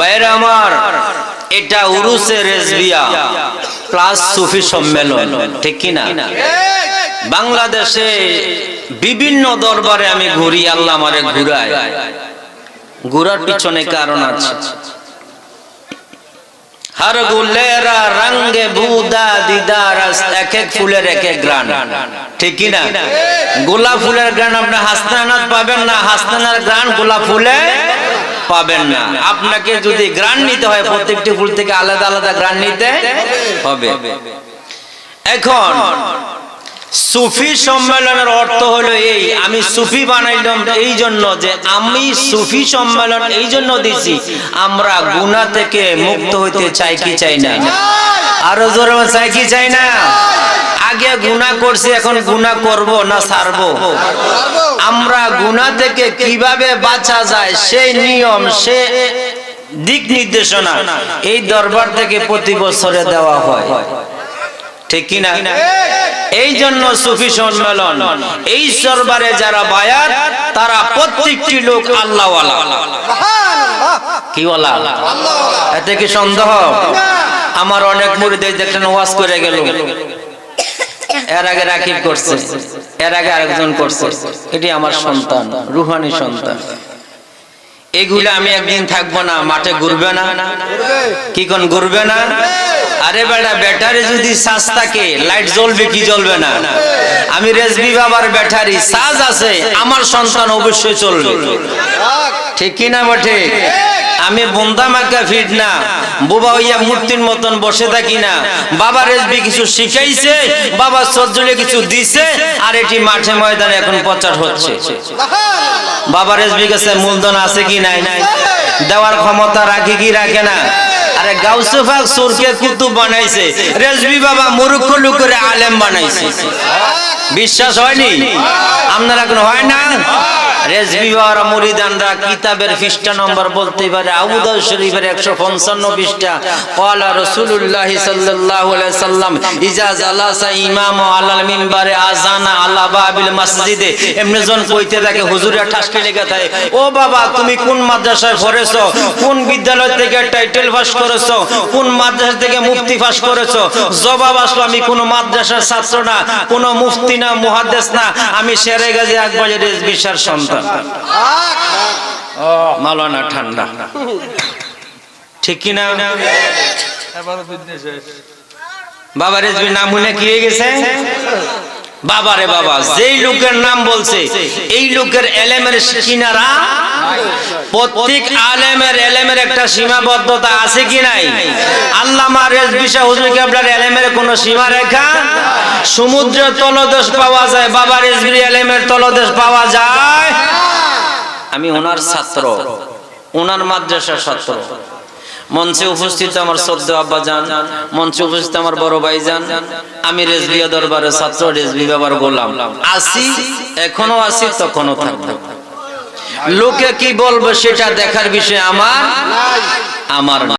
বাইরে এটা উরুসে রেজবিয়া প্লাস সুফি সম্মেলন, ঠিক কি না বাংলাদেশে বিভিন্ন দরবারে আমি ঘুরি, আল্লাহ আমারে ঘুরার পিছনে কারণ আছে। হর গুলেরা রঙ্গে বুদা দিদার এক এক ফুলের এক এক গ্রান ঠিক না গোলাপ ফুলের গ্রান আপনি হাসনানাত পাবেন না, হাসনানার গ্রান গোলাপ ফুলে পাবেন না। আপনাকে যদি গ্রান নিতে হয়, প্রত্যেকটি ফুল থেকে আলাদা আলাদা গ্রান নিতে হবে। এখন, সুফি সম্মেলনের অর্থ হলো এই, আমি সুফি বানাইলাম এই জন্য যে আমি সুফি সম্মেলন এই জন্য দিছি, আমরা গুণা থেকে মুক্ত হইতে চাই কি চাই না? আরও জোরে চাই কি চাই না? আগে গুণা করছি, এখন গুণা করব না ছাড়বো? আমরা গুণা থেকে কীভাবে বাঁচা যায়? সেই নিয়ম, সে দিক নির্দেশনা এই দরবার থেকে প্রতি বছরে দেওয়া হয়। ঠিক কিনা এই জন্য সুফি সম্মেলন, এই সরবারে যারা বায়াত, তারা প্রত্যেকটি লোক আল্লাহ কি ওয়ালা এতে কি সন্দেহ? আমার অনেক মুরিদ দেখলেন ওয়াজ করে গেল। এর আগে রাকিব করছে, এর আগে আরেকজন করছে। এটি আমার সন্তান, রুহানি সন্তান। এগুলো আমি একদিন থাকব না, মাঠে ঘুরবে না। কি কোন ঘুরবে না? আরে বেটা, ব্যাটারি যদি সাজ থাকে, লাইট জ্বলবে কি জ্বলবে না? আমি রেজবি বাবার ব্যাটারি, সাজ আছে, আমার সন্তান অবশ্যই চলবে। ঠিক কি না বটে? আমি বন্দা মাকা ফিট না, বোবা হইয়া মূর্তির মতন বসে থাকি না। বাবা রেজবি কিছু শিখাইছে, বাবা সজ্জলে কিছু দিছে, আর এটি মাঠে ময়দানে এখন প্রচার হচ্ছে। বাবা রেজবি কাছে মূলধন আছে কি নাই? দেওয়ার ক্ষমতা রাখে কি রাখে না? আরে গাউসুফাক সুরকে কুতুব বানাইছে। রেজবি বাবা মূর্খ লুকরে আলেম বানাইছে। বিশ্বাস হয়নি? আপনারা কোনো হয় না? তুমি কোন মাদ্রাসায় পড়েছো? কোন বিদ্যালয় থেকে টাইটেল পাস করেছ? কোন মাদ্রাসা থেকে মুফতি পাস করেছ? জবাব আসলো, আমি কোন মাদ্রাসার ছাত্র না, কোন মুফতি না, মুহাদ্দিস না। আমি শেরে গাজী আকবরের রেজবিশার সন্তান। মালানা ঠান্ডা। ঠিক কি না বাবা রেজবির নাম শুনে কি হয়ে গেছে? বাবারে বাবা, যেই লোকের নাম বলছে, এই লোকের এলেমের কিনারা প্রত্যেক আলেমের, এলেমের একটা সীমাবদ্ধতা আছে কি নাই? আল্লামা রেজবি শাহ হুজুর কেবলার এলেমের কোনো সীমা রেখা সমুদ্রের তলদেশ পাওয়া যায় বাবা রেজবির এলেমের তলদেশ পাওয়া যায়। আমি ওনার ছাত্র, ওনার মাদ্রাসার ছাত্র। মঞ্চে উপস্থিত আমার শ্রদ্ধ আব্বা যান মঞ্চে উপস্থিত আমার বড় ভাই যান আমি রেজবিয়া দরবারের ছাত্র, রেজবি বাবার গোলাম। আসি, এখনও আসি, তখনও থাকব। লোকে কি বলব সেটা দেখার বিষয় আমার আমার।